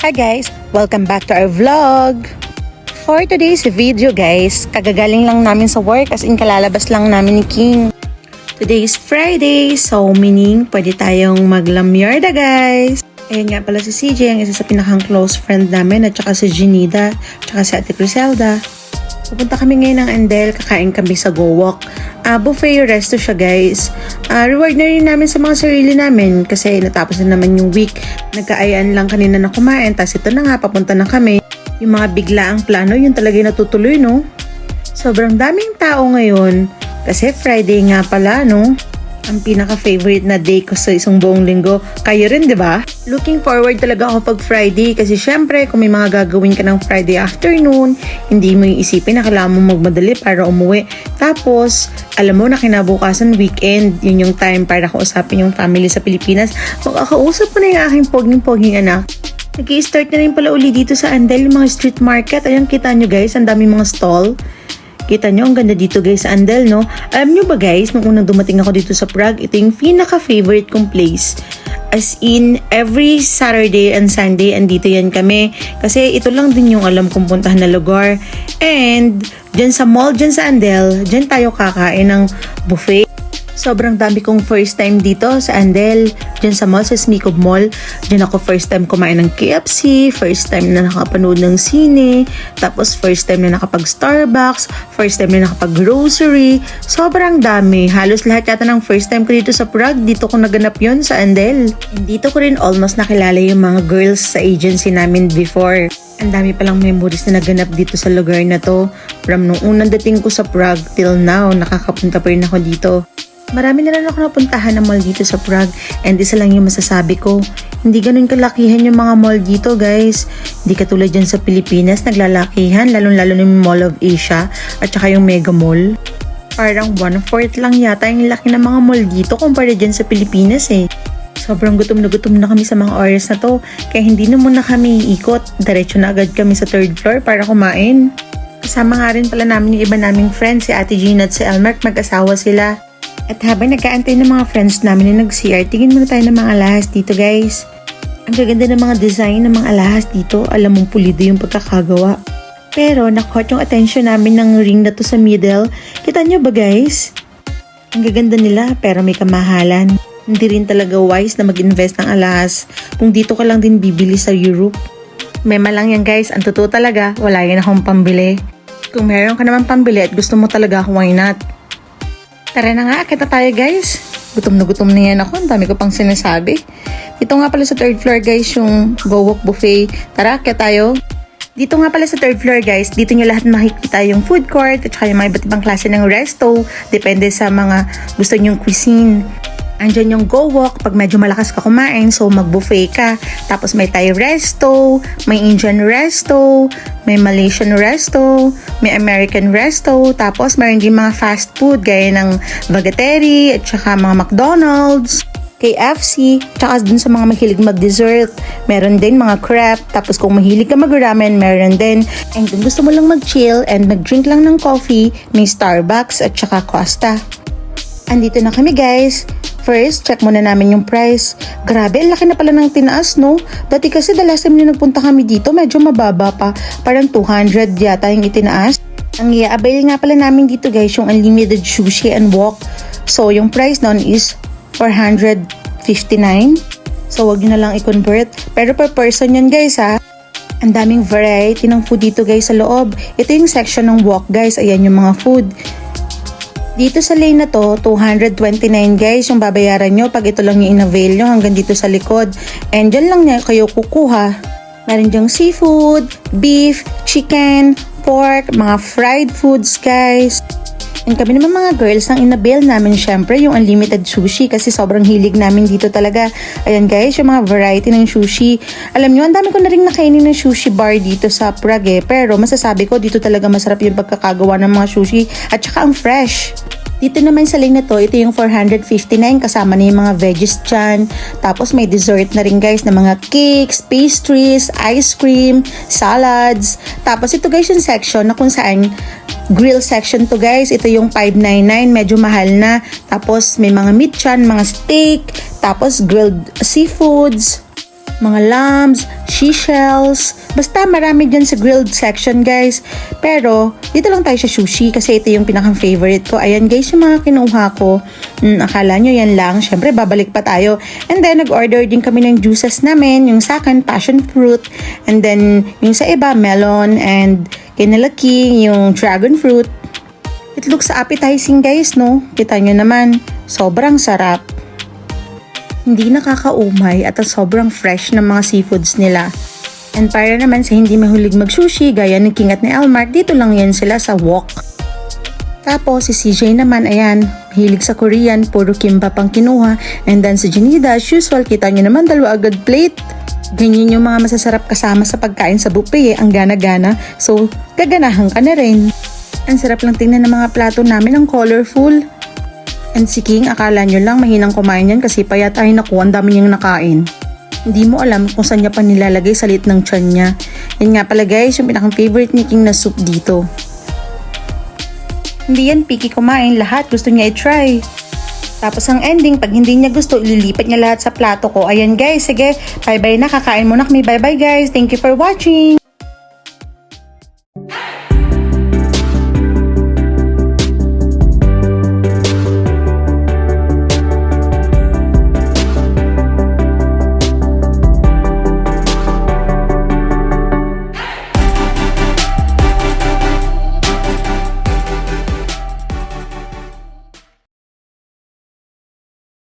Hi guys! Welcome back to our vlog! For today's video guys, kagagaling lang namin sa work as in kalalabas lang namin ni King. Today is Friday, so meaning pwede tayong maglamyarda guys. Ayan nga pala si CJ, ang isa sa pinakang close friend namin at saka si Genida, at saka si Ate Criselda. Pupunta kami ngayon ng Andel, kakain kami sa Go Walk. Ah, buffet resto siya guys. Ah, reward na rin namin sa mga sarili namin kasi natapos na naman yung week. Nagkaayaan lang kanina na kumain, tapos ito na nga, papunta na kami. Yung mga biglaang plano, yun talaga natutuloy, no? Sobrang daming tao ngayon kasi Friday nga pala, no? Ang pinaka-favorite na day ko sa isang buong linggo. Kayo rin, di ba? Looking forward talaga ako pag Friday kasi syempre kung may mga gagawin ka ng Friday afternoon, hindi mo iisipin na kailangan mo magmadali para umuwi. Tapos, alam mo na kinabukasan weekend, yun yung time para kausapin yung family sa Pilipinas. Makakausap ko na yung aking poging-poging anak. nag start na rin pala uli dito sa Andel, yung mga street market. Ayan, kita nyo guys, ang dami mga stall. Kita nyo, ang ganda dito guys sa Andel, no? Alam nyo ba guys, nung unang dumating ako dito sa Prague, ito yung pinaka-favorite kong place. As in, every Saturday and Sunday, andito yan kami. Kasi ito lang din yung alam kong puntahan na lugar. And, dyan sa mall, dyan sa Andel, dyan tayo kakain ng buffet. Sobrang dami kong first time dito sa Andel, dyan sa mall, sa Smikob Mall. Dyan ako first time kumain ng KFC, first time na nakapanood ng sine, tapos first time na nakapag Starbucks, first time na nakapag grocery. Sobrang dami. Halos lahat yata ng first time ko dito sa Prague, dito ko naganap yon sa Andel. And dito ko rin almost nakilala yung mga girls sa agency namin before. Ang dami palang memories na naganap dito sa lugar na to. From nung unang dating ko sa Prague till now, nakakapunta pa rin ako dito. Marami na rin ako napuntahan ng mall dito sa Prague and isa lang yung masasabi ko. Hindi ganun kalakihan yung mga mall dito guys. Hindi katulad dyan sa Pilipinas, naglalakihan lalong-lalo na yung Mall of Asia at saka yung Mega Mall. Parang one-fourth lang yata yung laki ng mga mall dito kumpara dyan sa Pilipinas eh. Sobrang gutom na gutom na kami sa mga oras na to, kaya hindi na muna kami iikot. Diretso na agad kami sa third floor para kumain. Kasama nga rin pala namin yung iba naming friends, si Ate Gina at si Elmark, mag-asawa sila. At habang nagkaantay ng mga friends namin na nag-CR, tingin muna tayo ng mga alahas dito guys. Ang gaganda ng mga design ng mga alahas dito, alam mong pulido yung pagkakagawa. Pero nakuha yung attention namin ng ring na to sa middle. Kita nyo ba guys? Ang gaganda nila pero may kamahalan. Hindi rin talaga wise na mag-invest ng alahas kung dito ka lang din bibili sa Europe. Mema lang yan guys, ang totoo talaga, wala yan akong pambili. Kung meron ka naman pambili at gusto mo talaga, why not? Tara na nga, kita tayo guys. Gutom na gutom na yan ako. Ang dami ko pang sinasabi. Dito nga pala sa third floor guys, yung Go Walk Buffet. Tara, kaya tayo. Dito nga pala sa third floor guys, dito nyo lahat makikita yung food court at saka yung mga iba't ibang klase ng resto. Depende sa mga gusto nyong cuisine. Andyan yung go walk pag medyo malakas ka kumain, so mag-buffet ka. Tapos may Thai resto, may Indian resto, may Malaysian resto, may American resto, tapos mayroon din mga fast food gaya ng Bagateri at saka mga McDonald's. KFC, tsaka dun sa mga mahilig mag-dessert, meron din mga crepe, tapos kung mahilig ka mag-ramen, meron din. And kung gusto mo lang mag-chill and mag-drink lang ng coffee, may Starbucks at saka Costa. Andito na kami guys. First, check muna namin yung price. Grabe, laki na pala ng tinaas, no? Dati kasi the last time na nagpunta kami dito, medyo mababa pa. Parang 200 yata yung itinaas. Ang i-avail nga pala namin dito guys, yung unlimited sushi and walk. So, yung price nun is 459. So, wag nyo na lang i-convert. Pero per person yan guys ha. Ang daming variety ng food dito guys sa loob. Ito yung section ng walk guys. Ayan yung mga food. Dito sa lane na to, 229 guys yung babayaran nyo pag ito lang yung in-avail nyo hanggang dito sa likod. And dyan lang niya kayo kukuha. Meron dyang seafood, beef, chicken, pork, mga fried foods guys. And kami naman mga girls, ang inabail namin syempre yung unlimited sushi kasi sobrang hilig namin dito talaga. Ayan guys, yung mga variety ng sushi. Alam nyo, ang dami ko na rin nakainin ng sushi bar dito sa Prague eh. Pero masasabi ko, dito talaga masarap yung pagkakagawa ng mga sushi at saka ang fresh. Dito naman sa lane na to, ito yung 459 kasama na yung mga veggies dyan. Tapos may dessert na rin guys na mga cakes, pastries, ice cream, salads. Tapos ito guys yung section na kung saan grill section to guys. Ito yung 599, medyo mahal na. Tapos may mga meat dyan, mga steak, tapos grilled seafoods. mga lambs, seashells, basta marami dyan sa grilled section guys. Pero, dito lang tayo sa sushi kasi ito yung pinakang favorite ko. Ayan guys, yung mga kinuha ko. Hmm, akala nyo yan lang. Siyempre, babalik pa tayo. And then, nag-order din kami ng juices namin. Yung sa akin, passion fruit. And then, yung sa iba, melon and Canela King, yung dragon fruit. It looks appetizing guys, no? Kita nyo naman, sobrang sarap. Hindi nakakaumay at ang sobrang fresh ng mga seafoods nila. And para naman sa hindi mahulig mag-sushi gaya ng King at ni Elmar, dito lang yan sila sa walk. Tapos si CJ naman, ayan, mahilig sa Korean, puro kimbap ang kinuha. And then si Janida, as usual, kita nyo naman dalawa agad plate. Ganyan yung mga masasarap kasama sa pagkain sa buffet, eh, ang gana-gana. So, gaganahan ka na rin. Ang sarap lang tingnan ng mga plato namin, ang colorful. And si King, akala nyo lang mahinang kumain yan kasi payat ay naku, ang dami niyang nakain. Hindi mo alam kung saan niya pa nilalagay sa lit ng tiyan niya. Yan nga pala guys, yung pinakang favorite ni King na soup dito. Hindi yan picky kumain, lahat gusto niya i-try. Tapos ang ending, pag hindi niya gusto, ililipat niya lahat sa plato ko. Ayan guys, sige, bye-bye na, kakain muna kami. Bye-bye guys, thank you for watching!